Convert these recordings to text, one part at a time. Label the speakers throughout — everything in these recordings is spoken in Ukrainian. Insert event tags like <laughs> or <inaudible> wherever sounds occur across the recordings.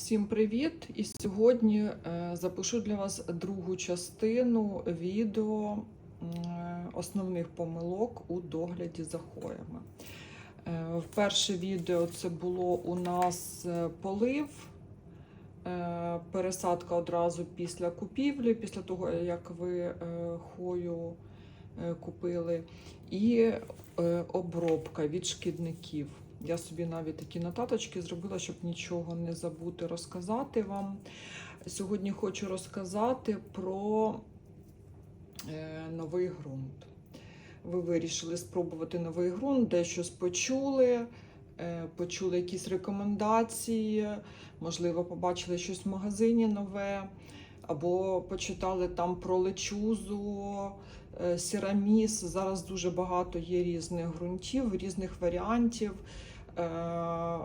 Speaker 1: Всім привіт! І сьогодні е, запишу для вас другу частину відео основних помилок у догляді за хвоями. Е, перше відео це було у нас е, полив, пересадка одразу після купівлі, після того, як ви хвою е, купили, і обробка від шкідників. Я собі навіть такі нотаточки зробила, щоб нічого не забути розказати вам. Сьогодні хочу розказати про е, новий ґрунт. Ви вирішили спробувати новий ґрунт, дещо почули, е, почули якісь рекомендації, можливо, побачили щось в магазині нове, або почитали там про лечузу, е, сіраміс. Зараз дуже багато є різних ґрунтів, різних варіантів. Е,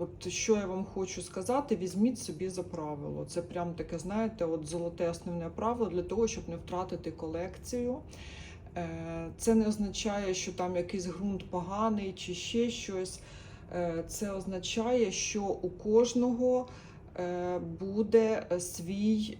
Speaker 1: От що я вам хочу сказати, візьміть собі за правило. Це прям таке, знаєте, от золоте основне правило для того, щоб не втратити колекцію. Е, Це не означає, що там якийсь ґрунт поганий чи ще щось. Е, Це означає, що у кожного буде свій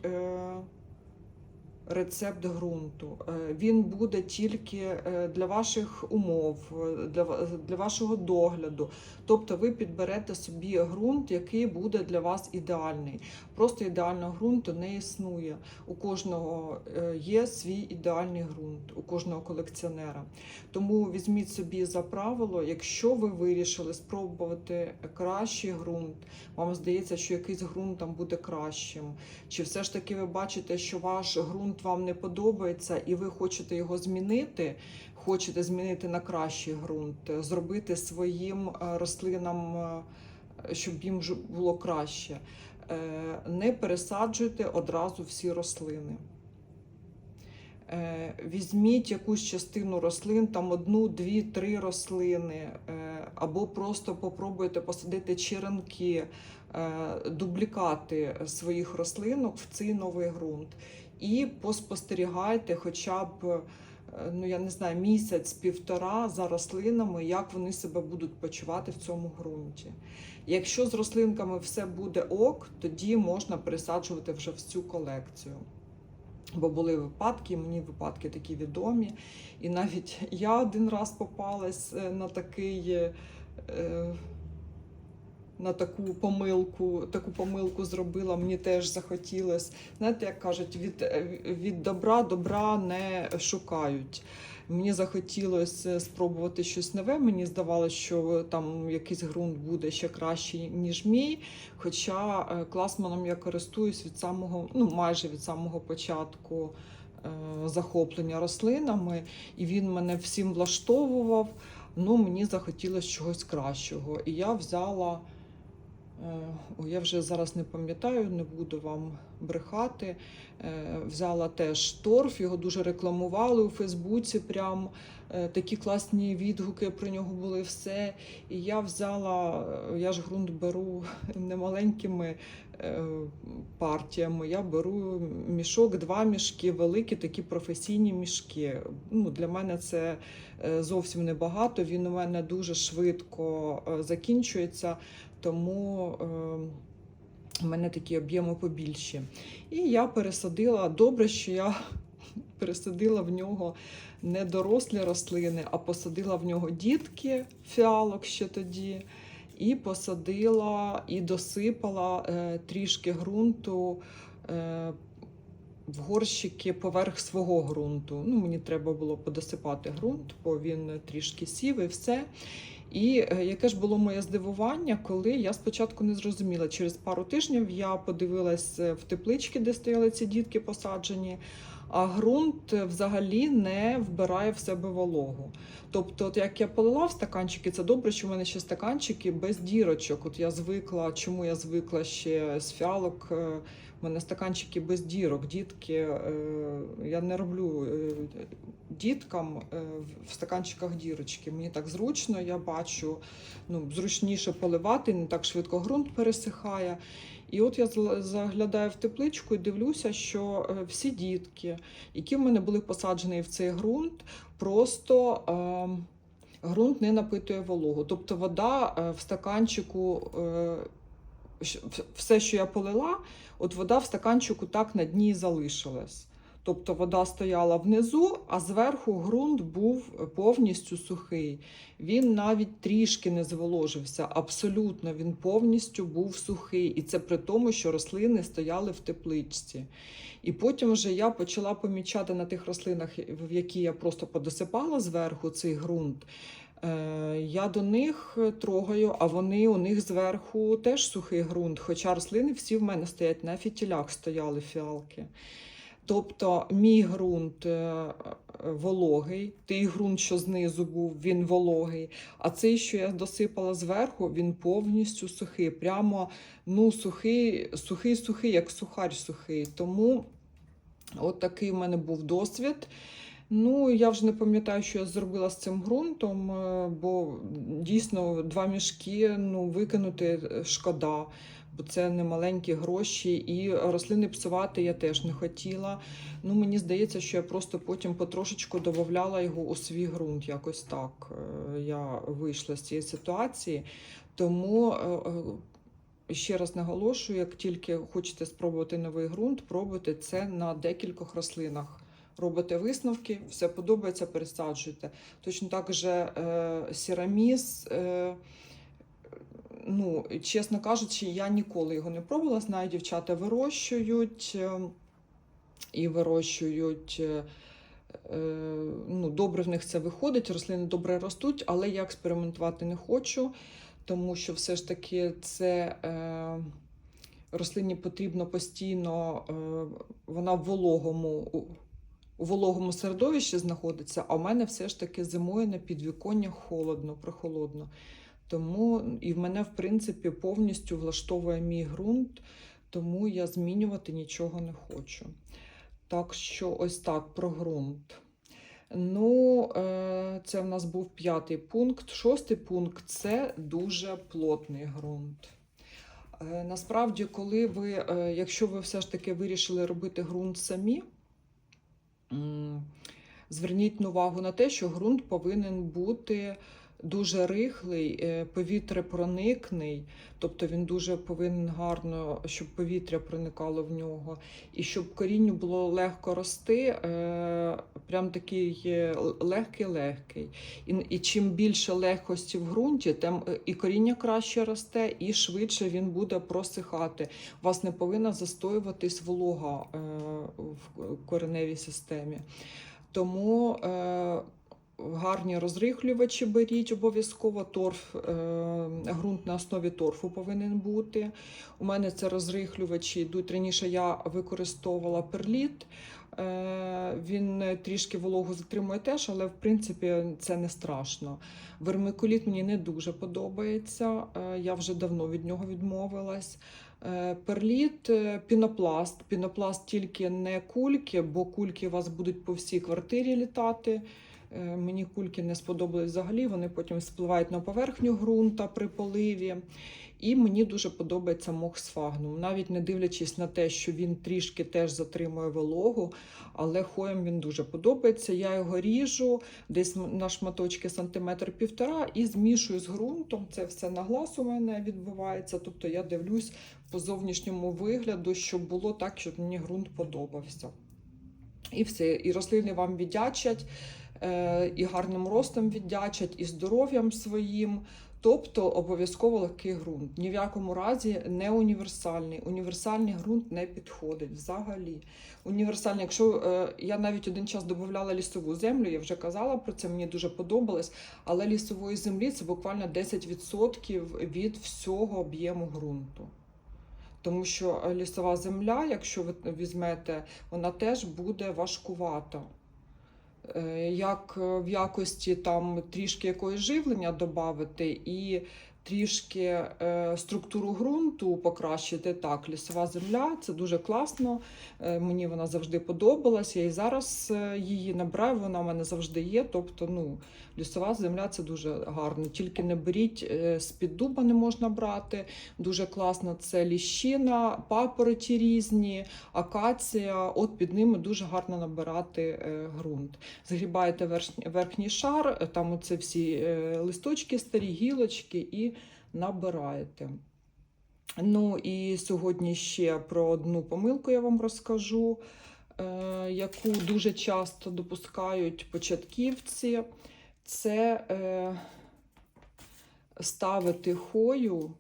Speaker 1: рецепт ґрунту. Е, Він буде тільки е, для ваших умов, е, для, для вашого догляду. Тобто ви підберете собі ґрунт, який буде для вас ідеальний. Просто ідеального ґрунту не існує. У кожного е, є свій ідеальний ґрунт, у кожного колекціонера. Тому візьміть собі за правило, якщо ви вирішили спробувати кращий ґрунт, вам здається, що якийсь ґрунт там буде кращим. Чи все ж таки ви бачите, що ваш ґрунт вам не подобається, і ви хочете його змінити? Хочете змінити на кращий ґрунт, зробити своїм е, рослинам, е, щоб їм було краще. Е, Не пересаджуйте одразу всі рослини. Е, Візьміть якусь частину рослин, там одну, дві, три рослини, е, або просто попробуйте посадити черенки, дублікати своїх рослинок в цей новий ґрунт. І поспостерігайте хоча б, ну я не знаю, місяць-півтора за рослинами, як вони себе будуть почувати в цьому ґрунті. Якщо з рослинками все буде ок, тоді можна пересаджувати вже всю колекцію. Бо були випадки, мені випадки такі відомі. І навіть <laughs> я один раз попалась е, на такий. е, е, На таку помилку, таку помилку зробила, мені теж захотілося. Знаєте, як кажуть, від, від добра добра не шукають. Мені захотілося спробувати щось нове. Мені здавалося, що там якийсь ґрунт буде ще кращий, ніж мій. Хоча е, класманом я користуюсь від самого, ну майже від самого початку е, захоплення рослинами, і він мене всім влаштовував. Ну, мені захотілося чогось кращого. І я взяла. Е, я вже зараз не пам'ятаю, не буду вам брехати. Е, Взяла теж торф, його дуже рекламували у Фейсбуці. Прям е, такі класні відгуки про нього були все. І я взяла, я ж ґрунт беру немаленькими е, партіями. Я беру мішок, два мішки, великі такі професійні мішки. Ну, для мене це зовсім небагато. Він у мене дуже швидко закінчується, тому е, у мене такі об'єми побільші. І я пересадила добре, що я <laughs> пересадила в нього не дорослі рослини, а посадила в нього дітки фіалок ще тоді. І посадила і досипала е, трішки ґрунту е, в горщики поверх свого ґрунту. Ну, мені треба було подосипати ґрунт, бо він трішки сів і все. І е, яке ж було моє здивування, коли я спочатку не зрозуміла. Через пару тижнів я подивилась е, в теплички, де стояли ці дітки посаджені. А ґрунт е, взагалі не вбирає в себе вологу. Тобто, от як я полила в стаканчики, це добре, що в мене ще стаканчики без дірочок. От я звикла, чому я звикла ще з фіалок. У мене стаканчики без дірок. Дітки, я не роблю діткам е, в стаканчиках дірочки. Мені так зручно, я бачу, ну, зручніше поливати, не так швидко ґрунт пересихає. І от я заглядаю в тепличку і дивлюся, що е, всі дітки, які в мене були посаджені в цей ґрунт, просто е, ґрунт не напитує вологу. Тобто вода е, в стаканчику все, що я полила, от вода в стаканчику так на дні і залишилась. Тобто вода стояла внизу, а зверху ґрунт був повністю сухий. Він навіть трішки не зволожився. Абсолютно він повністю був сухий. І це при тому, що рослини стояли в тепличці. І потім вже я почала помічати на тих рослинах, в які я просто подосипала зверху цей ґрунт. Е, Я до них трогаю, а вони у них зверху теж сухий ґрунт. Хоча рослини всі в мене стоять на фітілях, стояли фіалки. Тобто мій ґрунт е, вологий, той ґрунт, що знизу був, він вологий. А цей, що я досипала зверху, він повністю сухий. Прямо ну, сухий, сухий, сухий, як сухарь сухий. Тому от такий в мене був досвід. Ну, я вже не пам'ятаю, що я зробила з цим ґрунтом, е, бо дійсно два мішки ну, викинути е, шкода, бо це не маленькі гроші, і рослини псувати я теж не хотіла. Ну, мені здається, що я просто потім потрошечку додавала його у свій ґрунт. Якось так е, я вийшла з цієї ситуації. Тому е, е, ще раз наголошую, як тільки хочете спробувати новий ґрунт, пробуйте це на декількох рослинах. Робите висновки, все подобається, пересаджуйте. Точно так же е, сіраміс. Е, ну, чесно кажучи, я ніколи його не пробувала. Знаю, дівчата вирощують е, і вирощують. е, е, Ну, добре в них це виходить, рослини добре ростуть, але я експериментувати не хочу, тому що все ж таки це е, рослині потрібно постійно, е, вона в вологому, у- вологому середовищі знаходиться, а в мене все ж таки зимою на підвіконнях холодно, прохолодно. Тому і в мене, в принципі, повністю влаштовує мій ґрунт, тому я змінювати нічого не хочу. Так що, ось так про ґрунт. Ну, е, це в нас був п'ятий пункт. Шостий пункт це дуже плотний ґрунт. Е, Насправді, коли ви, е, якщо ви все ж таки вирішили робити ґрунт самі, зверніть увагу на те, що ґрунт повинен бути дуже рихлий, е, повітряпроникний, тобто він дуже повинен гарно, щоб повітря проникало в нього, і щоб корінню було легко рости, е, прям такий е, легкий-легкий. І, і чим більше легкості в ґрунті, тим і коріння краще росте, і швидше він буде просихати. У вас не повинна застоюватись волога в кореневій системі. Тому гарні розрихлювачі беріть обов'язково. Торф, е, ґрунт на основі торфу повинен бути. У мене це розрихлювачі йдуть. Раніше я використовувала перліт. Е, Він трішки вологу затримує теж, але в принципі це не страшно. Вермикуліт мені не дуже подобається. е, Я вже давно від нього відмовилась. Перліт, пінопласт. Пінопласт тільки не кульки, бо кульки у вас будуть по всій квартирі літати. Е, Мені кульки не сподобались взагалі, вони потім спливають на поверхню ґрунта при поливі. І мені дуже подобається мох сфагнум, навіть не дивлячись на те, що він трішки теж затримує вологу, але хоєм він дуже подобається. Я його ріжу десь на шматочки сантиметр півтора і змішую з ґрунтом. Це все на глаз у мене відбувається. Тобто я дивлюсь по зовнішньому вигляду, щоб було так, щоб мені ґрунт подобався. І все, і рослини вам віддячать, і гарним ростом віддячать, і здоров'ям своїм. Тобто обов'язково легкий ґрунт. Ні в якому разі не універсальний. Універсальний ґрунт не підходить взагалі. Універсальний, якщо е, я навіть один час додавала лісову землю, я вже казала про це, мені дуже подобалось. Але лісової землі це буквально 10% від всього об'єму ґрунту. Тому що е, лісова земля, якщо ви візьмете, вона теж буде важкувата. Е, Як е, в якості там трішки якогось живлення додати і трішки е, структуру ґрунту покращити. Так, лісова земля це дуже класно. Е, мені вона завжди подобалась. Я і зараз е, її набираю, вона в мене завжди є. Тобто, ну, лісова земля це дуже гарно. Тільки не беріть з-під дуба не можна брати. Дуже класно це ліщина, папороті різні, акація. От під ними дуже гарно набирати ґрунт. Згрібаєте верхній, верхній шар, там оце всі листочки старі, гілочки і набираєте. Ну і сьогодні ще про одну помилку я вам розкажу, е, яку дуже часто допускають початківці. Це е, ставити хою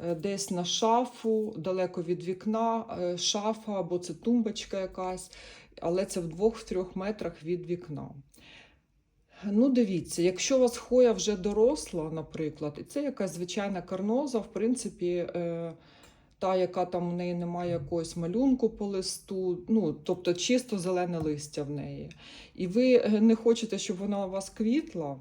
Speaker 1: е, десь на шафу, далеко від вікна, шафа або це тумбочка якась, але це в 2-3 метрах від вікна. Ну, дивіться, якщо у вас хоя вже доросла, наприклад, і це якась звичайна карноза, в принципі, е, та, яка там в неї немає якогось малюнку по листу, ну, тобто чисто зелене листя в неї. І ви е, не хочете, щоб вона у вас квітла.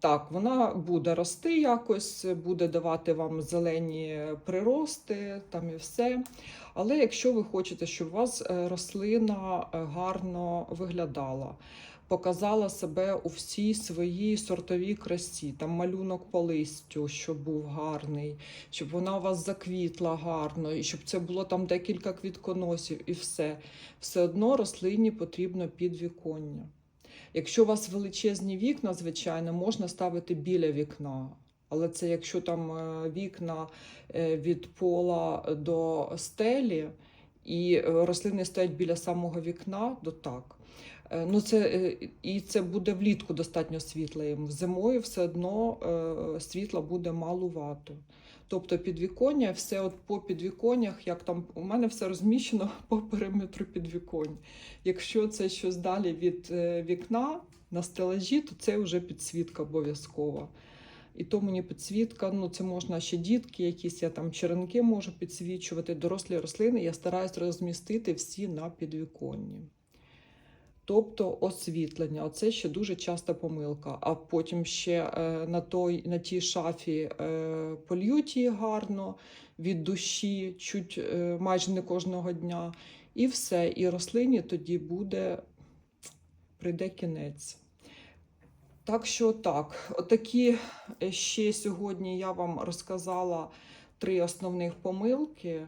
Speaker 1: Так, вона буде рости якось, буде давати вам зелені прирости, там і все. Але якщо ви хочете, щоб у вас е, рослина гарно виглядала, показала себе у всій своїй сортовій красі, там малюнок по листю, щоб був гарний, щоб вона у вас заквітла гарно, і щоб це було там декілька квітконосів, і все. Все одно рослині потрібно підвіконня. Якщо у вас величезні вікна, звичайно, можна ставити біля вікна. Але це якщо там е, вікна е, від пола до стелі, і е, рослини стоять біля самого вікна, то так. Е, Ну, це, е, і це буде влітку достатньо світла їм. Зимою все одно світла буде малувато. Тобто підвіконня, все от по підвіконнях, як там у мене все розміщено <laughs> по периметру підвіконь. Якщо це щось далі від вікна на стелажі, то це вже підсвітка обов'язкова. І то мені підсвітка, ну це можна ще дітки, якісь я там черенки можу підсвічувати, дорослі рослини. Я стараюсь розмістити всі на підвіконні. Тобто освітлення, оце ще дуже часта помилка. А потім ще е, на, той, на тій шафі е, польють її гарно від душі, чуть е, майже не кожного дня. І все. І рослині тоді буде, прийде кінець. Так що так, отакі е, ще сьогодні я вам розказала три основних помилки,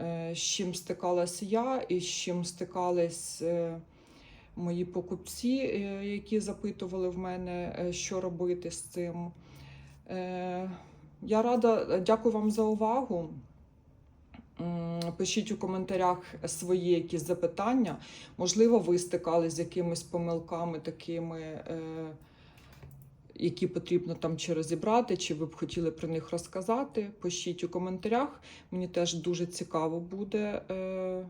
Speaker 1: е, з чим стикалась я і з чим стикались е, мої покупці, які запитували в мене, що робити з цим. Я рада, дякую вам за увагу. Пишіть у коментарях свої якісь запитання. Можливо, ви стикались з якимись помилками такими, е, які потрібно там чи розібрати, чи ви б хотіли про них розказати. Пишіть у коментарях. Мені теж дуже цікаво буде е,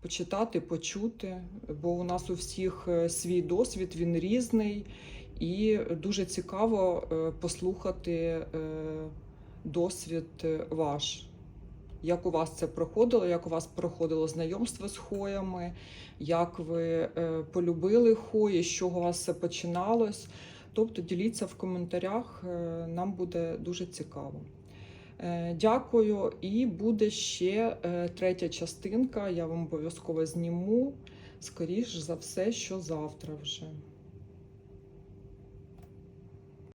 Speaker 1: почитати, почути, бо у нас у всіх е, свій досвід, він різний, і дуже цікаво е, послухати е, досвід е, ваш. Як у вас це проходило, як у вас проходило знайомство з хоями, як ви е, полюбили хої, з чого у вас все починалось. Тобто діліться в коментарях, е, нам буде дуже цікаво. Дякую, і буде ще третя частинка. Я вам обов'язково зніму. Скоріш за все, що завтра вже.